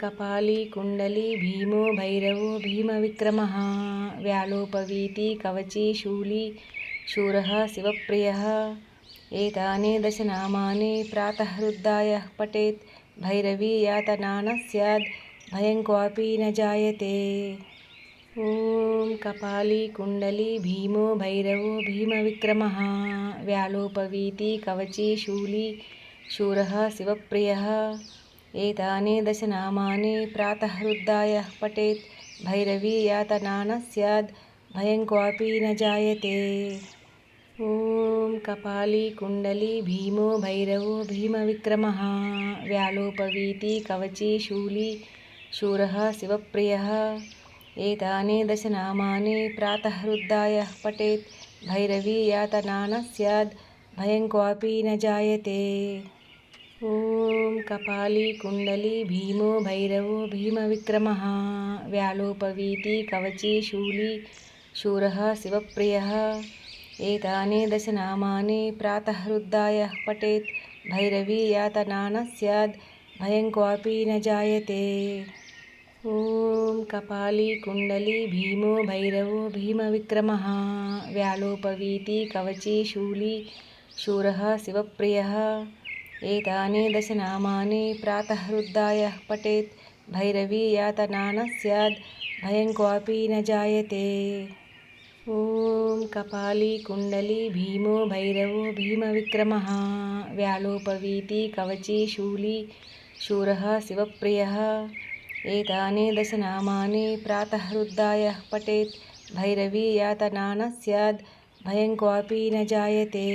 కపాలి కుండలి భీమో భైరవో భీమ విక్రమ వ్యాలోపవీతి కవచి శూలి శూర శివప్రియ ఏతానే దశనామాని ప్రాతహృద్దాయ పఠేత్ భైరవీ యాతనాన సద్ భయం క్వాపి నజాయతే ఓం కపాలి కుండలి భీమో భైరవో భీమ విక్రమ వ్యాలోపవీతి కవచి శూలి శూర శివప్రియ एतानि दशनामानि प्रातः पठेत्। भैरवी न स्याद् भयं क्वापि न जायते। ॐ कपाली कुण्डली भीमो भैरवो भीमविक्रमः। व्यालोपवीति कवची शूली शूरः शिवप्रियः। एतानि दशनामानि प्रातः पठेत्। भैरवी न स्याद् भयं क्वापि न जायते కపాలి కుండలి భీమో భైరవో భీమ విక్రమ వ్యాలోపవీతి కవచి శూలి శూర శివప్రియ ఏతాని దశనామాని ప్రాతహృద్దాయ పఠేత్ భైరవీ యాతనా న సద్ భయం క్వాపి న జాయతే ఓం కపాలి కుండలి భీమో భైరవో భీమ విక్రమ వ్యాలోపవీతి కవచి శూలి శూర శివప్రియ एतानि दशनामानि प्रातः हृद्धायः पठेत् भैरवी यातना न स्याद् भयं क्वापि न जायते ॐ कपाली कुण्डली भीमो भैरवो भीमविक्रमः व्यालोपवीति कवची शूली शूरः शिवप्रियः एतानि दशनामानि प्रातः हृद्धायः पठेत् भैरवी यातना न स्याद् भयं क्वापि न जायते